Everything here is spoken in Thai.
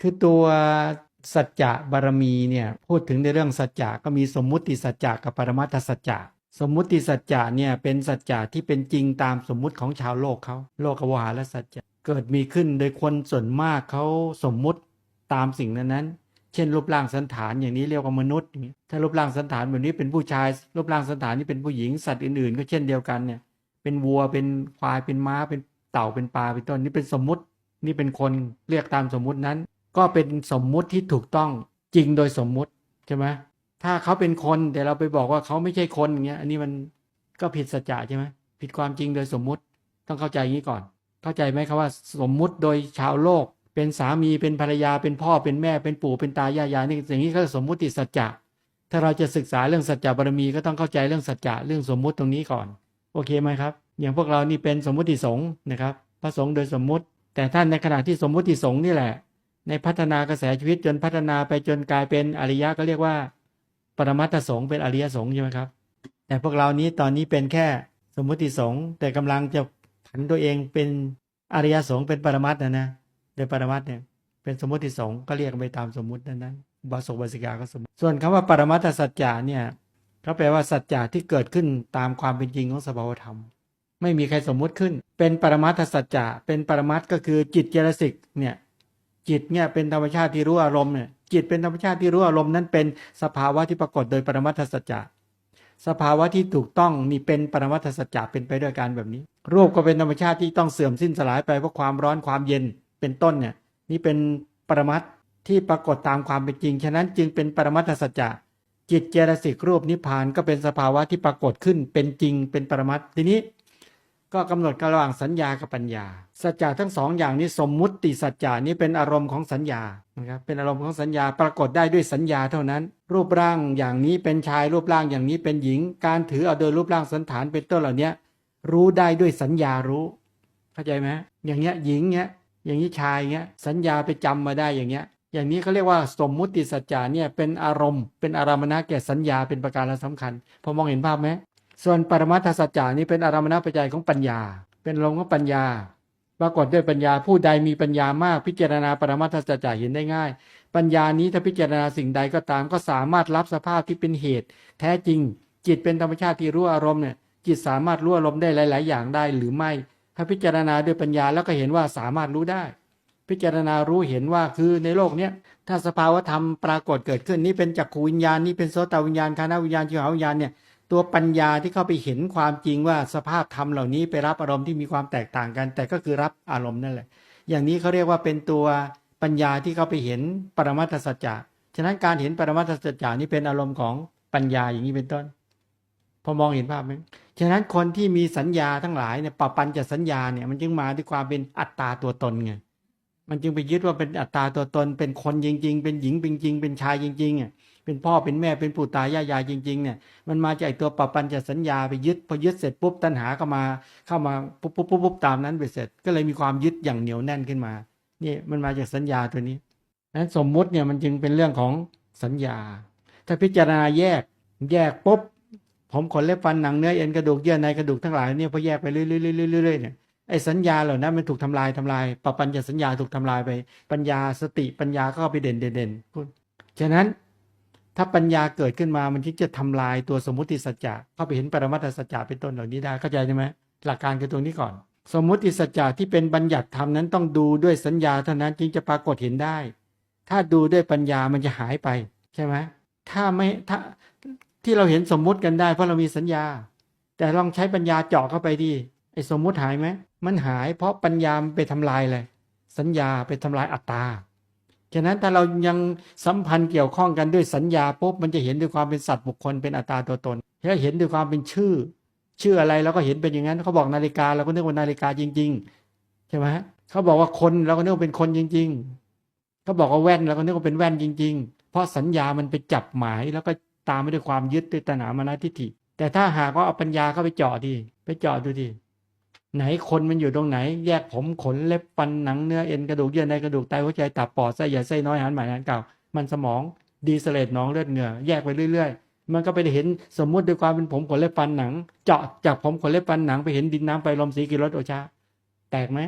คือตัวสัจจะบารมีเนี่ยพูดถึงในเรื่องสัจจะก็มีสมมุติสัจจะกับปรมัตถสัจจะสมมุติสัจจะเนี่ยเป็นสัจจะที่เป็นจริงตามสมมุติของชาวโลกเขาโลกวหารสัจจะเกิดมีขึ้นโดยคนส่วนมากเขาสมมุติตามสิ่งนั้นนั้นเช่นรูปร่างสันฐานอย่างนี้เรียกว่ามนุษย์ ถ้ารูปร่างสันฐานแบบนี้เป็นผู้ชาย รูปร่างสันฐานนี้เป็นผู้หญิงสัตว์อื่นๆ ก็เช่นเดียวกันเนี่ยเป็นวัวเป็นควายเป็นม้าเป็นเต่าเป็นปลาเป็นต้นนี่เป็นสมมุตินี่เป็นคนเรียกตามสมมุตินั้น ก็เป็นสมมุติที่ถูกต้องจริงโดยสมมุติใช่ไหมถ้าเขาเป็นคนแต่เราไปบอกว่าเขาไม่ใช่คนอย่างเงี้ย อันนี้มันก็ผิดสัจจะใช่ไหมผิดความจริงโดยสมมุติต้องเข้าใจอย่างนี้ก่อน เข้าใจไหมครับว่าสมมุติโดยชาวโลก เป็นสามีเป็นภรรยาเป็นพ่อเป็นแม่เป็นปู่เป็นตายายายนี่อย่างนี้ก็สมมุติสัจจะถ้าเราจะศึกษาเรื่องสัจจะบารมีก็ต้องเข้าใจเรื่องสัจจะเรื่องสมมุติตรงนี้ก่อน โอเคไหมครับ อย่างพวกเรานี่เป็นสมมุติสงฆ์นะครับ พระสงฆ์โดยสมมุติ แต่ท่านในขณะที่สมมุติสงฆ์นี่แหละ ในพัฒนากระแสชีวิตจนพัฒนาไปจนกลายเป็นอริยะก็เรียกว่า ปรมัตถสงฆ์เป็นอริยสงฆ์ใช่ไหมครับ แต่พวกเรานี้ตอนนี้เป็นแค่สมมุติสงฆ์แต่กำลังจะผันตัวเองเป็นอริยสงฆ์เป็นปรมัตถนะนะโดยปรมัตถเนี่ยเป็นสมมุติสงฆ์ก็เรียกไปตามสมมุตินั้นนั้นบาสกบาสิกาก็สมมติส่วนคำว่าปรมัตถสัจจะเนี่ยก็แปลว่าสัจจะที่เกิดขึ้นตามความเป็นจริงของสภาวธรรม ไม่มีใครสมมุติขึ้น เป็นปรมัตถสัจจะเป็นปรมัตถ์ก็คือจิตเจตสิกเนี่ย จิตเนี่ยเป็นธรรมชาติที่รู้อารมณ์เนี่ยจิตเป็นธรรมชาติที่รู้อารมณ์นั้นเป็นสภาวะที่ปรากฏโดยปรมัตถสัจจะสภาวะที่ถูกต้องนี่เป็นปรมัตถสัจจะเป็นไปด้วยการแบบนี้ รูปก็เป็นธรรมชาติที่ต้องเสื่อมสิ้นสลายไปเพราะความร้อนความเย็นเป็นต้นเนี่ยนี่เป็นปรมัตถที่ปรากฏตามความเป็นจริง ฉะนั้นจึงเป็นปรมัตถสัจจะจิตเจตสิกรูปนิพพานก็เป็นสภาวะที่ปรากฏขึ้นเป็นจริงเป็นปรมัตถทีนี้ ก็กำหนดกันระหว่างสัญญากับปัญญา สัจจะทั้งสองอย่างนี้สมมุติสัจจะนี้เป็นอารมณ์ของสัญญานะครับเป็นอารมณ์ของสัญญาปรากฏได้ด้วยสัญญาเท่านั้น รูปร่างอย่างนี้เป็นชายรูปร่างอย่างนี้เป็นหญิง การถือเอาโดยรูปร่างสันฐานเป็นต้นเหล่านี้รู้ได้ด้วยสัญญารู้เข้าใจไหมอย่างเงี้ยหญิงเงี้ยอย่างนี้ชายเงี้ยสัญญาไปจำมาได้อย่างเงี้ยอย่างนี้เขาเรียกว่าสมมุติสัจจะเนี่ยเป็นอารมณ์ เป็นอารามณะแก่สัญญาเป็นประการสำคัญพอมองเห็นภาพไหม ส่วนปรมัตถสัจจานี่เป็นอารมณปัจจัยของปัญญา เป็นลมของปัญญาปรากฏด้วยปัญญาผู้ใดมีปัญญามากพิจารณาปรมัตถสัจจะเห็นได้ง่าย ปัญญานี้ถ้าพิจารณาสิ่งใดก็ตาม ก็สามารถรับสภาพที่เป็นเหตุ แท้จริง จิตเป็นธรรมชาติที่รู้อารมณ์เนี่ยจิตสามารถรู้อารมณ์ได้หลาย ๆ อย่างได้หรือไม่ ถ้าพิจารณาด้วยปัญญาแล้วก็เห็นว่าสามารถรู้ได้ พิจารณารู้เห็นว่าคือในโลกเนี้ยถ้าสภาวธรรมปรากฏเกิดขึ้นนี่เป็นจักขูวิญญาณนี่เป็นโสตวิญญาณคานาวิญญาณจิวหาวิญญาณเนี่ย ตัวปัญญาที่เข้าไปเห็นความจริงว่าสภาพธรรมเหล่านี้ไปรับอารมณ์ที่มีความแตกต่างกัน แต่ก็คือรับอารมณ์นั่นแหละ อย่างนี้เขาเรียกว่าเป็นตัวปัญญาที่เข้าไปเห็นปรมัตถสัจจะฉะนั้นการเห็นปรมัตถสัจจะนี่เป็นอารมณ์ของปัญญาอย่างนี้เป็นต้น พอมองเห็นภาพไหมฉะนั้นคนที่มีสัญญาทั้งหลายเนี่ยปปัญจะสัญญาเนี่ยมันจึงมาด้วยความเป็นอัตตาตัวตนไงมันจึงไปยึดว่าเป็นอัตตาตัวตน เป็นคนจริง ๆ เป็นหญิงจริงๆเป็นชายจริงๆอะ เป็นพ่อเป็นแม่เป็นปู่ตายายายจริงๆเนี่ยมันมาจากไอตัวปปัญจะสัญญาไปยึดพอยึดเสร็จปุ๊บตัณหาก็มาเข้ามาปุ๊บปุ๊บปุ๊บปุ๊บตามนั้นไปเสร็จ ก็เลยมีความยึดอย่างเหนียวแน่นขึ้นมานี่มันมาจากสัญญาตัวนี้นั้นสมมุติเนี่ยมันจึงเป็นเรื่องของสัญญา ถ้าพิจารณาแยกแยกปุ๊บผมขนเล็บฟันหนังเนื้อเอ็นกระดูกเยื่อในกระดูกทั้งหลายเนี่ยพอแยกไปเรื่อยๆๆๆเนี่ยไอ้สัญญาเหล่านั้นมันถูกทำลายทำลายปปัญญาสัญญาถูกทำลายไป ปัญญาสติปัญญาก็ไปเด่นเด่นพูดฉะนั้น ถ้าปัญญาเกิดขึ้นมามันที่จะทำลายตัวสมมติสัจจะเข้าไปเห็นปรมัตถสัจจะเป็นต้นเหล่านี้ได้เข้าใจใช่ไหมหลักการคือตรงนี้ก่อน สมมติสัจจะที่เป็นบัญญัติธรรมนั้นต้องดูด้วยสัญญาเท่านั้นจึงจะปรากฏเห็นได้ ถ้าดูด้วยปัญญามันจะหายไปใช่ไหมถ้าไม่ถ้าที่เราเห็นสมมุติกันได้เพราะเรามีสัญญา แต่ลองใช้ปัญญาเจาะเข้าไปดิไอ้สมมุติหายไหมมันหายเพราะปัญญาไปทำลายเลยสัญญาไปทำลายอัตตา ฉะนั้นถ้าเรายังสัมพันธ์เกี่ยวข้องกันด้วยสัญญาปุ๊บมันจะเห็นด้วยความเป็นสัตว์บุคคลเป็นอัตตาตัวตนถ้าเห็นด้วยความเป็นชื่อ ชื่ออะไรเราก็เห็นเป็นอย่างนั้นเขาบอกนาฬิกาเราก็นึกว่านาฬิกาจริง ๆ ใช่ไหมเขาบอกว่าคนเราก็นึกว่าเป็นคนจริง ๆเขาบอกว่าแว่นเราก็นึกว่าเป็นแว่นจริง ๆ เพราะสัญญามันไปจับหมายแล้วก็ตามไปด้วยความยึดด้วยตัณหามานะทิฏฐิแต่ถ้าหากว่าเอาปัญญาเข้าไปเจาะดิไปเจาะดูดิ ไหนคนมันอยู่ตรงไหน แยกผมขนเล็บฟันหนังเนื้อเอ็นกระดูกเยื่อในกระดูกไตหัวใจตับปอดไส้ใหญ่ไส้น้อยอาหารใหม่อาหารเก่า มันสมองดีเสเลตน้องเลือดเหงื่อแยกไปเรื่อย ๆ มันก็ไปเห็นสมมุติด้วยความเป็นผมขนเล็บฟันหนัง เจาะจากผมขนเล็บฟันหนังไปเห็นดินน้ำไฟลมสีกิรสโอชา แตกไหม